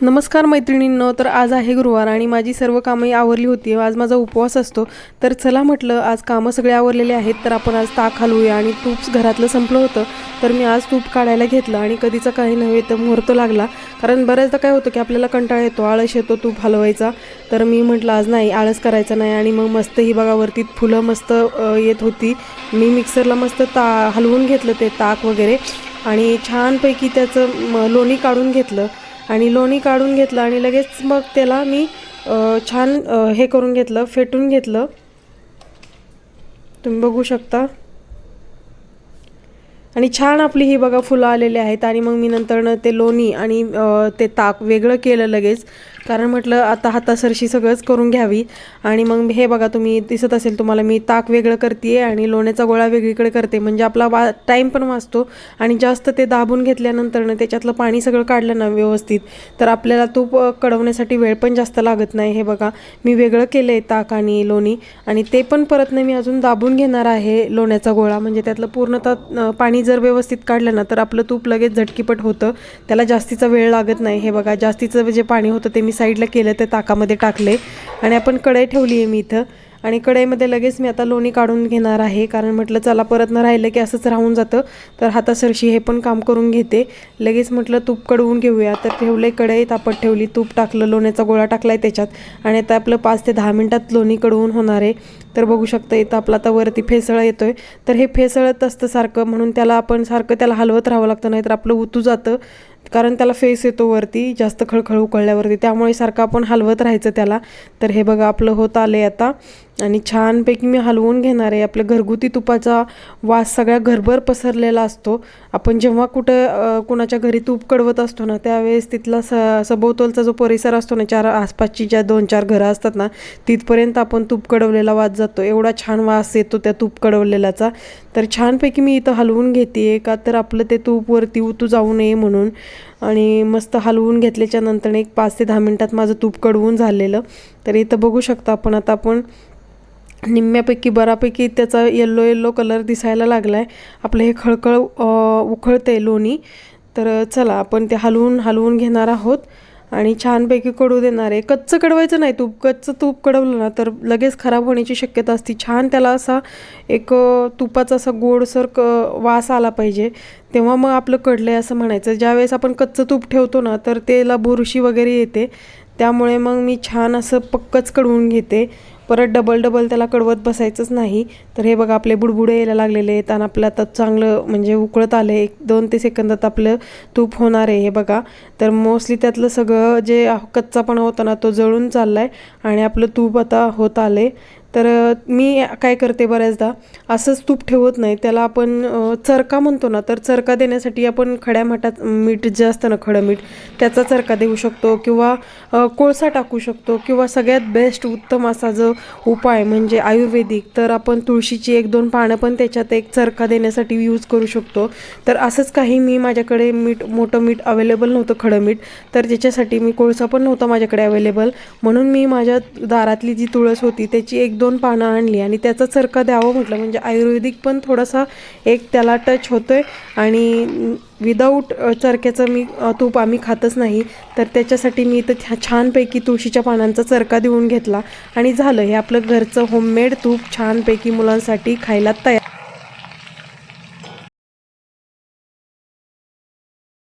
नमस्कार मैत्रिणींनो तर आज आहे गुरुवार आणि माझी सर्व कामंही आवरली होती. आज माझा उपवास असतो. तर चला म्हटलं आज कामं सगळे आवरलेले आहेत तर आपण आज ताक हलवूया आणि तूप घरातलं संपलं होतं. तर मी आज तूप काढायला घेतलं आणि कधीचं काही नव्हे तर मुहूर्त लागला. कारण बऱ्याचदा काय होतं की आपल्याला कंटाळा येतो आळस येतो तूप हलवायचा. तर मी म्हटलं आज नाही आळस करायचा नाही आणि मग मस्त ही बघा वरती फुलं मस्त येत होती. मी मिक्सरला मस्त ता हलवून घेतलं ते ताक वगैरे आणि छानपैकी त्याचं लोणी काढून घेतलं. आणि लोणी काढून घेतलं आणि लगेच मग त्याला मी छान हे करून घेतलं फेटून घेतलं. तुम्ही बघू शकता. आणि छान आपली ही बघा फुलं आलेली आहेत. आणि मग मी नंतरनं ते लोणी आणि ते ताक वेगळं केलं लगेच. कारण म्हटलं आता हातासरशी सगळंच करून घ्यावी. आणि मग हे बघा तुम्ही दिसत असेल तुम्हाला मी ताक वेगळं करते आणि लोण्याचा गोळा वेगळीकडे करते. म्हणजे आपला वा टाईम पण वाचतो. आणि जास्त ते दाबून घेतल्यानंतरनं त्याच्यातलं पाणी सगळं काढलं ना व्यवस्थित तर आपल्याला तूप कडवण्यासाठी वेळ पण जास्त लागत नाही. हे बघा मी वेगळं केलं आहे ताक आणि लोणी. आणि ते पण परत नाही मी अजून दाबून घेणार आहे लोण्याचा गोळा. म्हणजे त्यातलं पूर्णतः पाणी जर व्यवस्थित काढलं ना तर आपलं तूप लगेच झटकीपट होतं. त्याला जास्तीचा वेळ लागत नाही. हे बघा जास्तीचं जे पाणी होतं ते मी साईडला केलं ते ताकामध्ये टाकले. आणि आपण कढई ठेवली आहे मी इथं. आणि कढईमध्ये लगेच मी आता लोणी काढून घेणार आहे. कारण म्हटलं चला परत न राहिलं की असंच राहून जातं. तर हातासरशी हे पण काम करून घेते. लगेच म्हटलं तूप कडवून घेऊया. तर ठेवले कढई तापत ठेवली तूप टाकलं लोण्याचा गोळा टाकला आहे त्याच्यात. आणि आता आपलं पाच ते दहा मिनटात लोणी कडवून होणार आहे. तर बघू शकता इथं आपला आता वरती फेसळं आहे तर हे फेसळत असतं सारखं म्हणून त्याला आपण सारखं त्याला हलवत राहावं लागतं नाही तर आपलं उतू जातं. कारण त्याला फेस येतो वरती जास्त खळखळ उकळल्यावरती. त्यामुळे सारखं आपण हलवत राहायचं त्याला. तर हे बघा आपलं होत आलं आहे आता. आणि छानपैकी मी हलवून घेणार आहे. आपल्या घरगुती तुपाचा वास सगळ्या घरभर पसरलेला असतो. आपण जेव्हा कुठं कुणाच्या घरी तूप कडवत असतो ना त्यावेळेस तिथला स सभोवतोलचा जो परिसर असतो ना चार आसपासची ज्या दोन चार घरं असतात ना तिथपर्यंत आपण तूप कडवलेला वास जातो. एवढा छान वास येतो त्या तूप कडवलेल्याचा. तर छानपैकी मी इथं हलवून घेते का तर आपलं ते तूप वरती उतू जाऊ नये म्हणून. आणि मस्त हलवून घेतल्याच्या नंतर एक पाच ते दहा मिनटात माझं तूप कडवून झालेलं. तर इथं बघू शकता आपण आता आपण निम्म्यापैकी बऱ्यापैकी त्याचा येल्लो येल्लो कलर दिसायला लागला आहे आपलं हे खळखळ उखळते लोणी. तर चला आपण ते हलवून हलवून घेणार आहोत. आणि छानपैकी कडू देणार आहे. कच्चं कडवायचं नाही तूप कच्चं तूप कडवलं ना तर लगेच खराब होण्याची शक्यता असते. छान त्याला असा एक तुपाचा असा गोडसर क वास आला पाहिजे. तेव्हा मग आपलं कडलं आहे असं म्हणायचं. ज्यावेळेस आपण कच्चं तूप ठेवतो ना तर त्याला बुरशी वगैरे येते. त्यामुळे मग मी छान असं पक्कच कडवून घेते. परत डबल डबल त्याला कडवत बसायचंच नाही. तर हे बघा आपले बुडबुडे यायला लागलेले आहेत आणि आपलं आता चांगलं म्हणजे उकळत आलं एक दोन ते सेकंदात आपलं तूप होणार आहे हे बघा. तर मोस्टली त्यातलं सगळं जे कच्चापणा होता ना तो जळून चालला आहे आणि आपलं तूप आता होत आलं आहे तर मी काय करते बऱ्याचदा असंच तूप ठेवत नाही. त्याला आपण चरका म्हणतो ना तर चरका देण्यासाठी आपण खड्या माठात मीठ जे असतं ना खडं मीठ त्याचा चरका देऊ शकतो किंवा कोळसा टाकू शकतो किंवा सगळ्यात बेस्ट उत्तम असा जो उपाय म्हणजे आयुर्वेदिक तर आपण तुळशीची एक दोन पानं पण त्याच्यात एक चरका देण्यासाठी यूज करू शकतो. तर असंच काही मी माझ्याकडे मीठ मोठं मीठ अवेलेबल नव्हतं खडं मीठ तर त्याच्यासाठी मी कोळसा पण नव्हता माझ्याकडे अवेलेबल म्हणून मी माझ्या दारातली जी तुळस होती त्याची एक दोन पानं आणली आणि त्याचा चरका द्यावं म्हटलं. म्हणजे आयुर्वेदिक पण थोडासा एक त्याला टच होतो आहे आणि विदाऊट चरक्याचं मी तूप आम्ही खातच नाही. तर त्याच्यासाठी मी इथं छा छानपैकी तुळशीच्या पानांचा चरका देऊन घेतला आणि झालं. हे आपलं घरचं होममेड तूप छानपैकी मुलांसाठी खायला तयार